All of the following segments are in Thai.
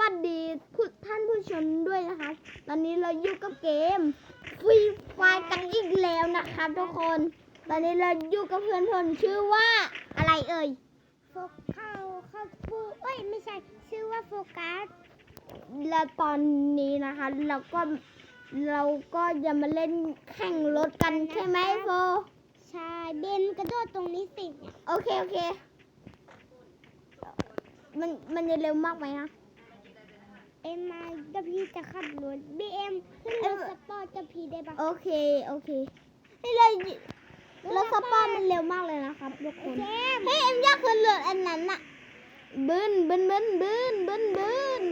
วัสดีผู้ท่านผู้ชมด้วยนะคะตอนนี้เราอยู่กับเกมฟรีไฟกันอีกแล้วนะคะทุกคน ตอนนี้เราอยู่กับเพื่อนพลชื่อว่าอะไรเอ่ยโฟเข้าเข้าฟูเอ้ยไม่ใช่ชื่อว่าโฟกัสแล้วตอนนี้นะคะ เราก็เราก็จะมาเล่นแข่งรถกันใช่ไหมโฟใช่เบนกระโดดตรงนี้สิเนี่ยโอเคโอเคมันมันจะเร็วมากไหมคะ เอ็มมาจะพี่จะขับรถบีเอ็มขึ้นรถสปอร์ตจะพี่ได้ปะโอเค โอเคให้เลยรถสปอร์ตมันเร็วมากเลยนะครับทุกคนเจมเฮ้ยเอ็มอยากขึ้นเรืออันนั้นน่ะบึนบึนบึนบึนบึนบึน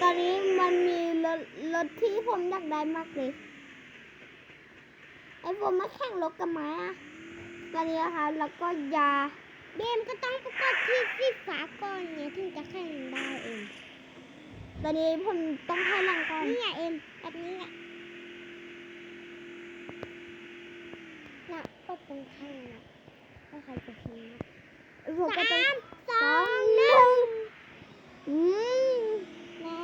ตอนนี้มันมีรถรถที่ผมอยากได้มากเลยไอ้ผมมาแข่งรถกันไหมอะตอนนี้นะคะแล้วก็อยาเบมก็ต้องประกอบที่สีฟ้าก่อนเนี่ยถึงจะแข่งได้เอง ตอนนี้ผมต้องให้หลังก่อนนี่ไงเอ็มแบบนี้แหละน่ะก็ตรงข้างน่ะถ้าใครจะชนะไอ้ผมก็ต้องสามสองหนึ่งอืมแม่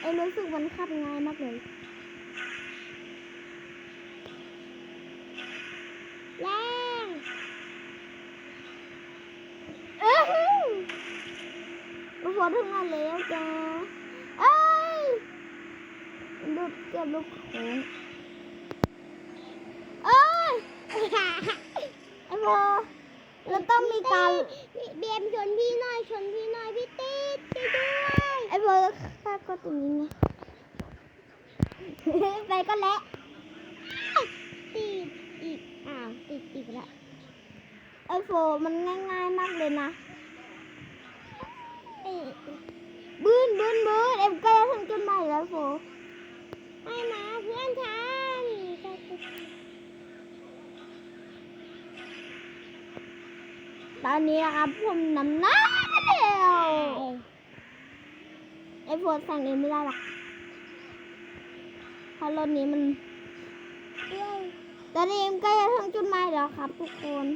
เอ็มรู้สึกมันขับง่ายมากเลย แรง เอ้ย มันพอถึงงานแล้วจ้าเอ้ยลูกเก็บลูกโขงเอ้ยไอ้พอเราต้องมีการเบียมชนพี่หน่อยชนพี่หน่อยพี่ติ๊ดช่วยด้วยไอ้พอข้าก็ตรงนี้ไงไปก็แล้วติดอีกอ้าวติดอีกแล้วไอ้โฟมันง่าย ๆ มากเลยนะ บืนบืนบืนเอ็มใกล้จะถึงจุดหมายแล้วโฟให้มาเพื่อนฉันตอนนี้นะครับผมนำหน้าแล้วไอ้โฟสั่งเองไม่ได้หรอกเพราะรถนี้มันตอนนี้เอ็มใกล้จะถึงจุดหมายแล้วครับ ทุกคน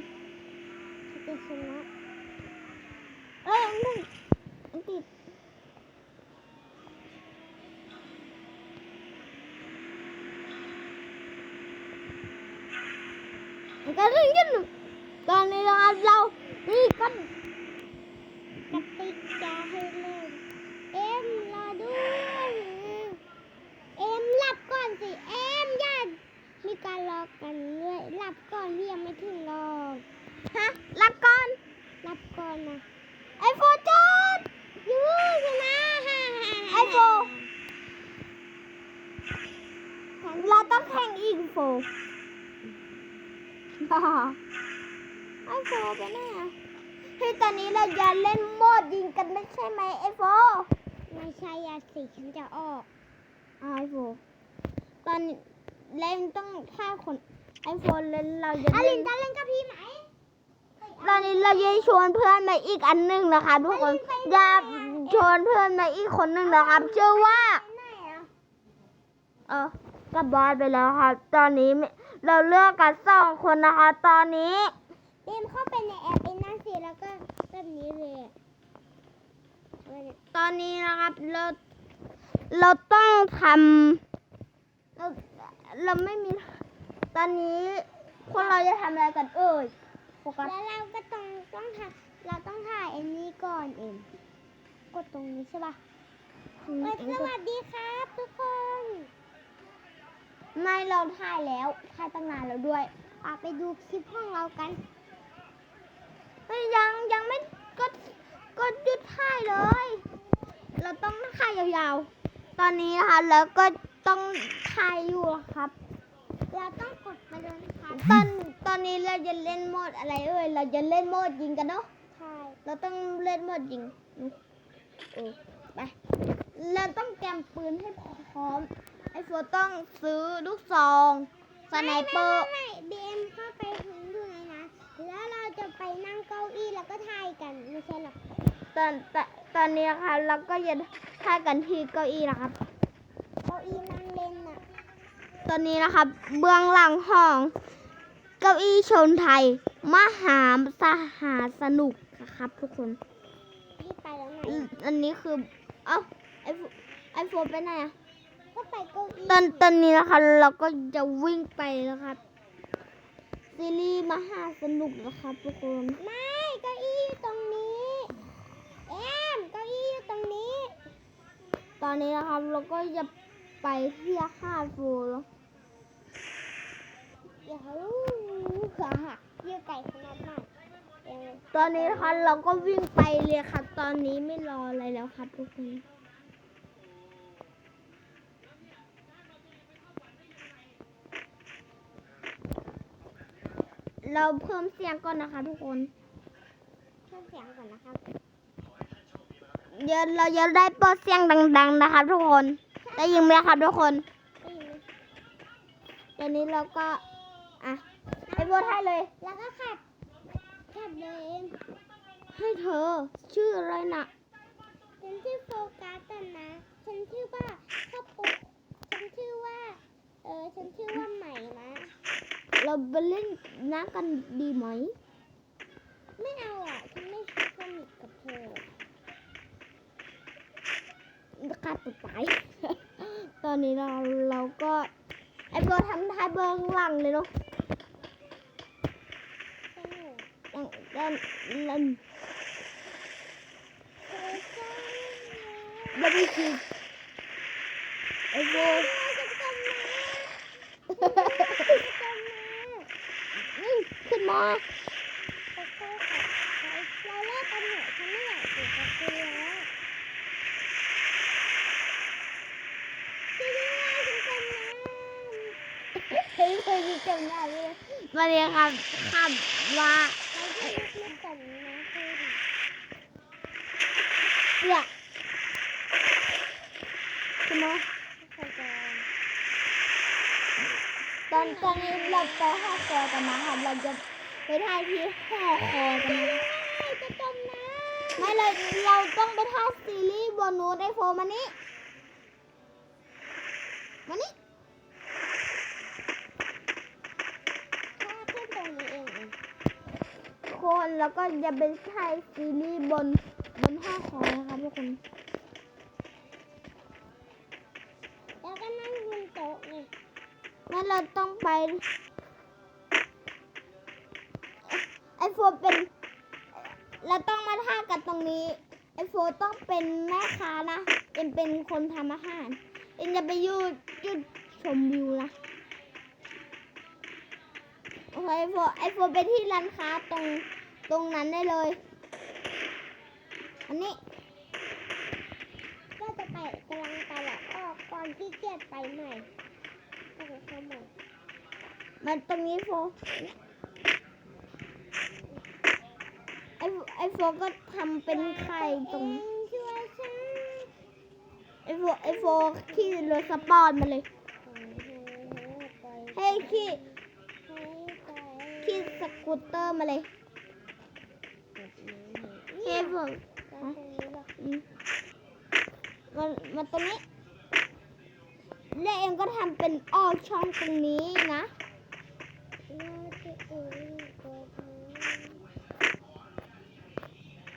จะชนะเอ้ยมันมัน ติดมันก็ถึงจุดตอนนี้นะครับเรา นี่ก็กติกจะให้เล่นเอ็มรอด้วยเอ็มหลับก่อนสิเอ็มย่ามีการรอกันด้วยหลับก่อนพี่ยังไม่ถึงรอฮะรับก่อนหลับก่อนนะไอโฟจอด ยูชนะฮ่าฮ่า ไอโฟเราต้องแข่งอีกโฟไอโฟไปไหนอะเฮ้ยตอนนี้เราจะเล่นโหมดยิงกันไม่ใช่ไหมไอโฟไม่ใช่ยาสีฉันจะออกไอโฟตอนเล่นต้องฆ่าคนไอโฟเล่นเราจะอลิเล่นนจะเล่นกับพี่ไหมตอนนี้เราจะชวนเพื่อนมาอีกอันหนึ่งนะคะทุกคนจะชวนเพื่อนมาอีกคนหนึ่งนะครับชื่อว่าไหนอะเออ กลับบอสไปแล้วค่ะตอนนี้ไม่เราเลือกกันสองคนนะคะ ตอนนี้เดมเข้าไปในแอปไอ้นั่นสิแล้วก็แบบนี้เลยอะเอาไว้เนี่ยตอนนี้นะครับเราเราต้องทำเราเราไม่มี ตอนนี้คนเราจะทำอะไรกันเอ่ยโฟกัสแล้วเราก็ต้องต้องถ่ายเราต้องถ่ายไอ้นี้ก่อนเองกดตรงนี้ใช่ป่ะเอ้ยสวัสดีครับทุกคน ไม่เราถ่ายแล้วถ่ายตั้งนานแล้วด้วยอะไปดูคลิปของเรากันยังยังไม่ก็ก็หยุดถ่ายเลย เราต้องถ่ายยาวๆ ตอนนี้นะคะแล้วก็ต้องถ่ายอยู่ครับเราต้องกดไปเลยนะคะตอนตอนนี้เราจะเล่นโหมดอะไรเอ่ยเราจะเล่นโหมดยิงกันเนาะถ่เราต้องเล่นโหมดยิงเออไปเราต้องเตรียมปืนให้พร้อม อ้โฟต้องซื้อลูกซองสไนเปอร์ไม่เบมเข้าไปถึงดูในนั้นแล้วเราจะไปนั่งเก้าอี้แล้วก็ถ่ายกันไม่ใช่หรอกตอนตอนตอนนี้นะคะเราก็จะถ่ายกันที่เก้าอี้นะครับ เก้าอี้นั่งเล่นน่ะ ตอนนี้นะครับ เบื้องหลังห้องกก้าอี้ชนไทย มหาสหาสนุกนะครับ ทุกคนพี่ไปแล้วไงอืมอันนี้คือ เอ้าไอโฟไอโฟนไปไหนอะก็ไปเก้าอี้ ตอนตอนนี้นะคะ เราก็จะวิ่งไปนะครับซีรีส์มหาสนุกนะครับทุกคนไม่เก้าอี้อยู่ตรงนี้เอ็มเก้าอี้อยู่ตรงนี้ ตอนนี้นะครับเราก็จะไปที่คาโฟแล้วเดี๋ยวขาหักเยี่ยวไก่ขนาดมากเอวตอนนี้นะคะเราก็วิ่งไปเลยครับตอนนี้ไม่รออะไรแล้วครับทุกคน เราเพิ่มเสียงก่อนนะคะ ทุกคน เพิ่มเสียงก่อนนะครับเดี๋ยวเราจะได้เปิดเสียงดัง ๆ นะคะ ทุกคน ได้ยินไหมครับทุกคนตอนนี้เราก็ อะไอโบทให้เลย แล้วก็ขับขับเลยให้เธอ ชื่ออะไรนะฉันชื่อโฟกัสแต่นะ ฉันชื่อว่าข้าวปุ๊กฉันชื่อว่า เออ ฉันชื่อว่า เราไปเล่นน้ำกันดีไหม ไม่เอาอะฉันไม่สนิทกับเธอขาดตัวตายตอนนี้เราเราก็ไอโบทำท้ายเบื้องหลังเลยเนาะสนุกยังยังยังเธอจ้ายังไม่คิดไอโบจะจมน้ำจะจมน้ำ นี่ขึ้นมาขอโทษค่ะเราเลิกกันเถอะฉันไม่อยากอยู่กับคุณแล้วช่วยด้วยฉันจมน้ำเฮ้ยเคยมีจำได้เลยมาเลยครับขับว่าเราจะลุกขึ้นก่อนนะคุณเสือกขึ้นม ขอจอง ต อนตอนนี้เราไปห้อคอกันนะครับเราจะไปถ่ายที่ห้อคอกันนะจะจมน้ไม่เลยเราต้องไปถ่ายซีรีส์บนนูดไอโฟมานี่มานี่ำถ้าขึ้นตรงนี้เองเองคนแล้วก็จะไปถ่ายซีรีส์บนบนห้อคอนะคะทุกคน งั้นเราต้องไป ไอโฟนเป็น เราต้องมาท่ากันตรงนี้ ไอโฟนต้องเป็นแม่ค้านะเอ็มเป็นคนทำอาหาร เอ็มจะไปอยูจุดชมวิวนะโอเคไอโฟนไอโฟนไปที่ร้านค้าตรงตรงนั้นได้เลย อันนี้ก็จะไปกำลังไปและออกก่อนที่เกียจไปใหม่ ม่มาตรงนี้โฟไอโฟไอโฟก็ทำเป็นไข่ตรงไอโฟไอโฟขี่เรือสปอร์ตมาเลยไปเฮ้ยขี่ให้ไปขี่สกูตเตอร์มาเลยเฮ้ยโฟตรงนี้หรออืมมามาตรงนี้ แล้วเองก็ทำเป็นออกช่องตรงนี้นะน่าจะเองตัวนี้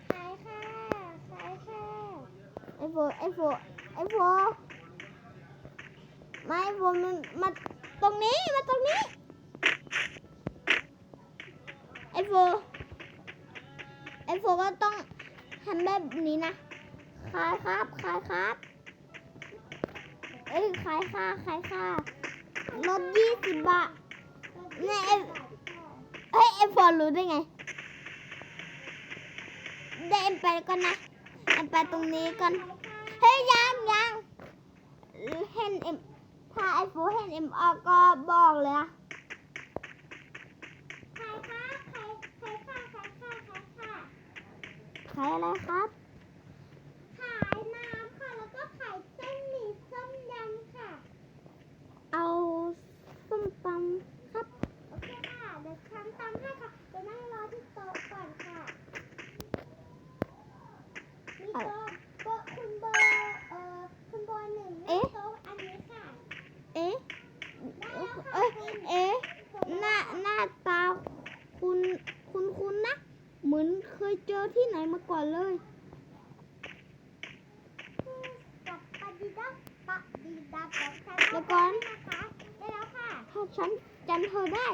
ขายค่ะขายค่ะไอโฟไอโฟไอโฟมาไอโฟมันมาตรงนี้มาตรงนี้ไอโฟไอโฟก็ต้องทำแบบนี้นะขายครับขายครับ เอ้ยขายค่ะขายค่ะลดยี่สิบบาทเนี่ยไอเฮ้ยไอโฟรู้ได้ไง ได้เอ็มไปก่อนนะเอ็มไปตรงนี้ก่อน เฮ้ยยังยังเห็นเอ็มถ้าไอโฟเห็นเอ็มออกก็บอกเลยนะขายค่ะขายขายค่ะขายค่ะขายค่ะขายอะไรครับ อะคุณเบอร์เอ่อคุณเบอร์หนึ่งเอ๊ะอันนี้ค่เอ๊ะเอ๊ะเอ๊ะหน้าหน้าตาคุณคุณคุณนะ เหมือนเคยเจอที่ไหนมาก่อนเลยแล้วก่อนได้แล้วค่ะถ้าฉันจำเธอได้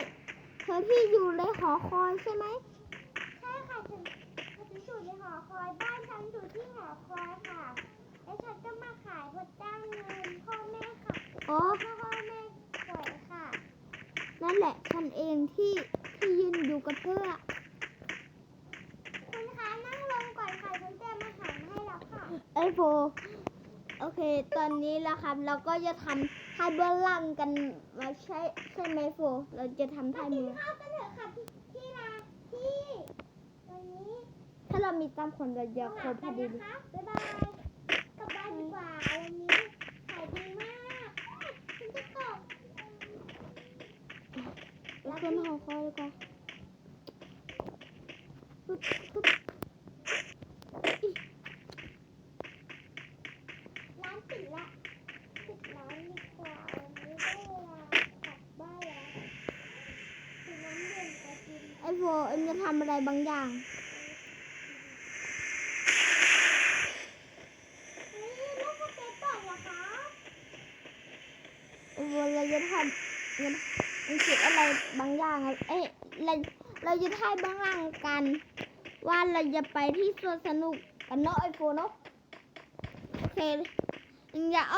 เธอที่อยู่ในหอคอยใช่ไหม ฉันอยู่ในหอคอยบ้านฉันอยู่ที่หอคอยค่ะ แล้วฉันก็มาขายเพื่อจ้างเงินพ่อแม่ค่ะอ๋อ พ่อพ่อแม่ป่วยค่ะ นั่นแหละฉันเองที่ที่ยืนอยู่กับเธออะคุณคะนั่งลงก่อนค่ะฉันเตรียมอาหารให้แล้วค่ะ ไอโฟโอเค ตอนนี้แล้วครับ เราก็จะทำท่าเบองหล่างกันมาใช่ใช่ไหมโฟ เราจะทำท่ามากินข้าวกันเถอะค่ะพี่พี่นาพี่วันนี้ ถ้า เรามีตามคนเราจะครบพอดีนะคะบ๊ายบายกลับบ้านดีกว่าวันนี้ขายดีมากฉันจะตกเราขึ้นหอคอยดีกว่าปึ๊บปึ๊บร้านปิดละปิดร้านดีกว่าวันนี้ได้เวลากลับบ้านแล้วกินน้ำเย็นไปกินไอโฟเอ็มจะทำอะไรบางอย่าง เฮ้ยเล่นสเก็ตบอร์ดเหรอคะ วเราจะทำเรามันคิดอะไรบางอย่างเอ้ยเราเราจะทายบางอย่างกัน ว่าเราจะไปที่สวนสนุกกันเนาะไอโฟนเนาะโอเคอย่าเอา